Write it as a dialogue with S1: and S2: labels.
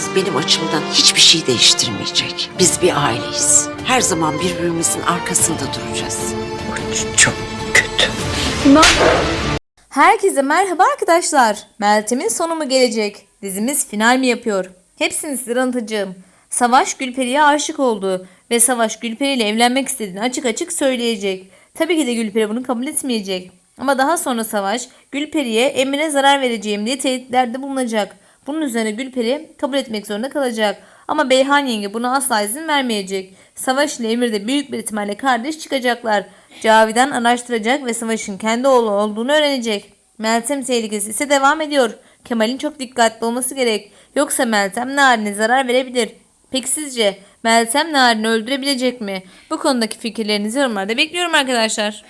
S1: yaptığınız benim açımdan hiçbir şey değiştirmeyecek. Biz bir aileyiz. Her zaman birbirimizin arkasında duracağız.
S2: Çok kötü.
S3: Herkese merhaba arkadaşlar. Meltem'in sonu mu gelecek? Dizimiz final mi yapıyor? Hepsini size anlatacağım. Savaş Gülperi'ye aşık oldu ve Savaş Gülperi ile evlenmek istediğini açık açık söyleyecek. Tabii ki de Gülperi bunu kabul etmeyecek. Ama daha sonra Savaş Gülperi'ye Emir'e zarar vereceğim diye tehditlerde bulunacak. Bunun üzerine Gülperi kabul etmek zorunda kalacak. Ama Beyhan yenge buna asla izin vermeyecek. Savaş ile Emir de büyük bir ihtimalle kardeş çıkacaklar. Cavidan araştıracak ve Savaş'ın kendi oğlu olduğunu öğrenecek. Meltem tehlikesi ise devam ediyor. Kemal'in çok dikkatli olması gerek. Yoksa Meltem Narin'e zarar verebilir. Peki sizce Meltem Narin'i öldürebilecek mi? Bu konudaki fikirlerinizi yorumlarda bekliyorum arkadaşlar.